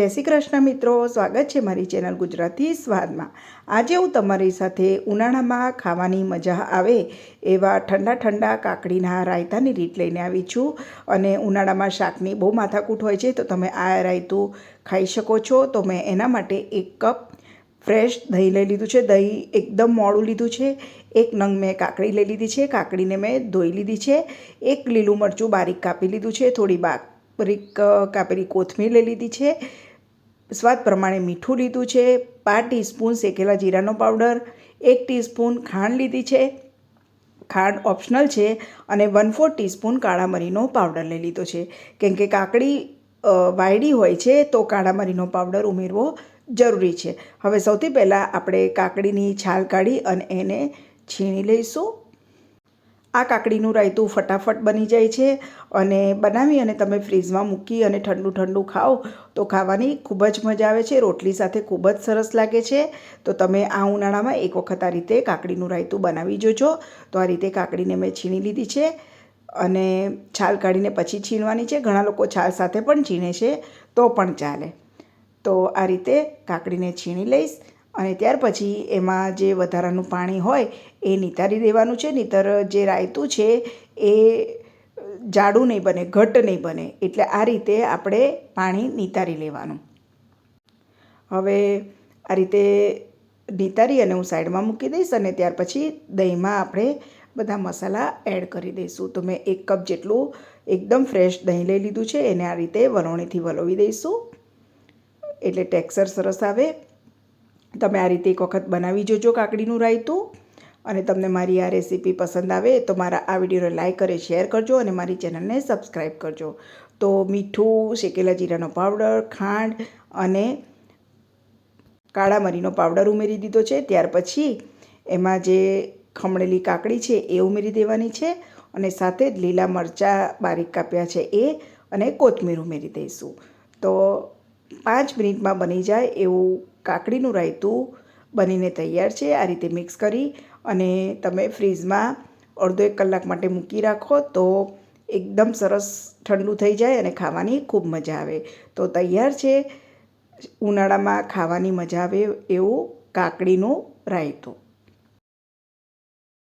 જય શ્રી કૃષ્ણ મિત્રો, સ્વાગત છે મારી ચેનલ ગુજરાતી સ્વાદમાં. આજે હું તમારી સાથે ઉનાળામાં ખાવાની મજા આવે એવા ઠંડા ઠંડા કાકડીના રાયતાની રીત લઈને આવી છું અને ઉનાળામાં શાકની બહુ માથાકૂટ હોય છે, તો તમે આ રાયતું ખાઈ શકો છો. તો મેં એના માટે એક કપ ફ્રેશ દહીં લઈ લીધું છે. દહીં એકદમ મોડું લીધું છે. એક નંગ મેં કાકડી લઈ લીધી છે. કાકડીને મેં ધોઈ લીધી છે. એક લીલું મરચું બારીક કાપી લીધું છે. થોડી બારીક કાપેલી કોથમીર લઈ લીધી છે. સ્વાદ પ્રમાણે મીઠું લીધું છે, પાંચ ટીસ્પૂન શેકેલા જીરાનો પાવડર, એક ટીસ્પૂન ખાંડ લીધી છે, ખાંડ ઓપ્શનલ છે અને વન ફોર ટીસ્પૂન કાળા મરીનો પાવડર લઈ લીધો છે. કેમ કે કાકડી વાયડી હોય છે તો કાળા મરીનો પાવડર ઉમેરવો જરૂરી છે. હવે સૌથી પહેલાં આપણે કાકડીની છાલ કાઢી અને એને છીણી લઈશું. આ કાકડીનું રાયતું ફટાફટ બની જાય છે અને બનાવી અને તમે ફ્રીઝમાં મૂકી અને ઠંડુ ઠંડુ ખાઓ તો ખાવાની ખૂબ જ મજા આવે છે, રોટલી સાથે ખૂબ જ સરસ લાગે છે. તો તમે આ ઉનાળામાં એક વખત આ રીતે કાકડીનું રાયતું બનાવી જોજો. તો આ રીતે કાકડીને મેં છીણી લીધી છે અને છાલ કાઢીને પછી છીણવાની છે. ઘણા લોકો છાલ સાથે પણ છીણે છે તો પણ ચાલે. તો આ રીતે કાકડીને છીણી લઈશ અને ત્યાર પછી એમાં જે વધારાનું પાણી હોય, એ નિતારી દેવાનું છે. નહીતર જે રાયતું છે, એ જાડું નહીં બને ઘટ નહીં બને. એટલે આ રીતે આપણે પાણી નિતારી લેવાનું. હવે આ રીતે નિતારી અને હું સાઈડમાં મૂકી દઈશ અને ત્યાર પછી દહીંમાં આપણે બધા મસાલા એડ કરી દઈશું. તો મેં એક કપ જેટલું એકદમ ફ્રેશ દહીં લઈ લીધું છે. એને આ રીતે વલોણીથી વલોવી દઈશું. એટલે ટેક્સચર સરસ આવે. તમે આ રીતે એક વખત બનાવી જોજો કાકડીનું રાયતું. અને તમને મારી આ રેસીપી પસંદ આવે તો મારા આ વિડીયોને લાઇક અને શેર કરજો અને મારી ચેનલને સબસ્ક્રાઈબ કરજો. તો મીઠું, શેકેલા જીરાનો પાવડર, ખાંડ અને કાળા મરીનો પાવડર ઉમેરી દીધો છે. ત્યાર પછી એમાં જે ખમણેલી કાકડી છે એ ઉમેરી દેવાની છે અને સાથે જ લીલા મરચાં બારીક કાપ્યા છે એ અને કોથમીર ઉમેરી દઈશું. તો પાંચ મિનિટમાં બની જાય એવું કાકડીનું રાયતું બનીને તૈયાર છે. આ રીતે મિક્સ કરી અને તમે ફ્રીજમાં અડધો એક કલાક માટે મૂકી રાખો તો એકદમ સરસ ઠંડુ થઈ જાય અને ખાવાની ખૂબ મજા આવે. તો તૈયાર છે ઉનાળામાં ખાવાની મજા આવે એવું કાકડીનું રાયતું.